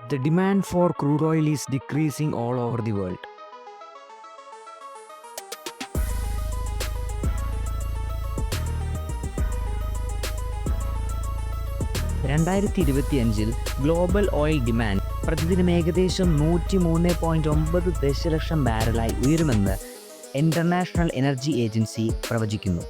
The demand for crude oil is decreasing all over the world. രണ്ടായിരത്തി ഇരുപത്തി അഞ്ചിൽ global oil demand പ്രതിദിനം ഏകദേശം നൂറ്റി മൂന്ന് പോയിന്റ് ഒമ്പത് ദശലക്ഷം ബാരലായി ഉയരുമെന്ന് ഇന്റർനാഷണൽ എനർജി ഏജൻസി പ്രവചിക്കുന്നു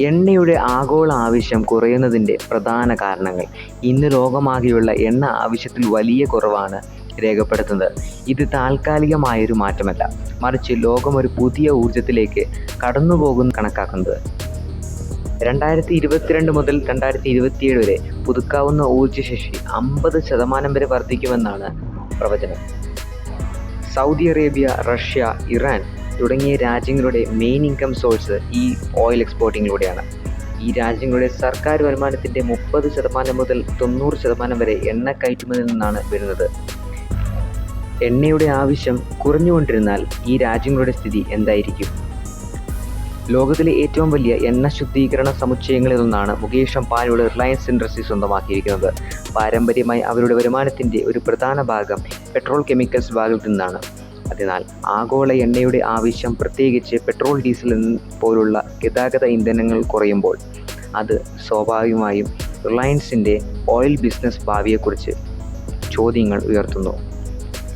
എണ്ണയുടെ ആഗോള ആവശ്യം കുറയുന്നതിന്റെ പ്രധാന കാരണങ്ങൾ. ഇന്ന് ലോകമാകെയുള്ള എണ്ണ ആവശ്യത്തിൽ വലിയ കുറവാണ് രേഖപ്പെടുത്തുന്നത്. ഇത് താൽക്കാലികമായൊരു മാറ്റമല്ല. മറിച്ച് ലോകം ഒരു പുതിയ ഊർജത്തിലേക്ക് കടന്നുപോകുന്ന കണക്കാക്കുന്നത്. രണ്ടായിരത്തി ഇരുപത്തിരണ്ട് മുതൽ രണ്ടായിരത്തി ഇരുപത്തിയേഴ് വരെ പുതുക്കാവുന്ന ഊർജശേഷി അമ്പത് ശതമാനം വരെ വർദ്ധിക്കുമെന്നാണ് പ്രവചനം. സൗദി അറേബ്യ റഷ്യ ഇറാൻ തുടങ്ങിയ രാജ്യങ്ങളുടെ മെയിൻ ഇൻകം സോഴ്സ് ഈ ഓയിൽ എക്സ്പോർട്ടിങ്ങിലൂടെയാണ് ഈ രാജ്യങ്ങളുടെ സർക്കാർ വരുമാനത്തിന്റെ മുപ്പത് ശതമാനം മുതൽ തൊണ്ണൂറ് ശതമാനം വരെ എണ്ണ കയറ്റുമതിയിൽ നിന്നാണ് വരുന്നത്. എണ്ണയുടെ ആവശ്യം കുറഞ്ഞുകൊണ്ടിരുന്നാൽ ഈ രാജ്യങ്ങളുടെ സ്ഥിതി എന്തായിരിക്കും? ലോകത്തിലെ ഏറ്റവും വലിയ എണ്ണ ശുദ്ധീകരണ സമുച്ചയങ്ങളിൽ ഒന്നാണ് മുകേഷ് അംബാനിയുടെ റിലയൻസ് ഇൻഡസ്ട്രി സ്വന്തമാക്കിയിരിക്കുന്നത്. പാരമ്പര്യമായി അവരുടെ വരുമാനത്തിന്റെ ഒരു പ്രധാന ഭാഗം പെട്രോൾ കെമിക്കൽസ് ഭാഗത്തു നിന്നാണ്. അതിനാൽ ആഗോള എണ്ണയുടെ ആവശ്യം പ്രത്യേകിച്ച് പെട്രോൾ ഡീസൽ പോലുള്ള ഗതാഗത ഇന്ധനങ്ങൾ കുറയുമ്പോൾ അത് സ്വാഭാവികമായും റിലയൻസിന്റെ ഓയിൽ ബിസിനസ് ഭാവിയെക്കുറിച്ച് ചോദ്യങ്ങൾ ഉയർത്തുന്നു.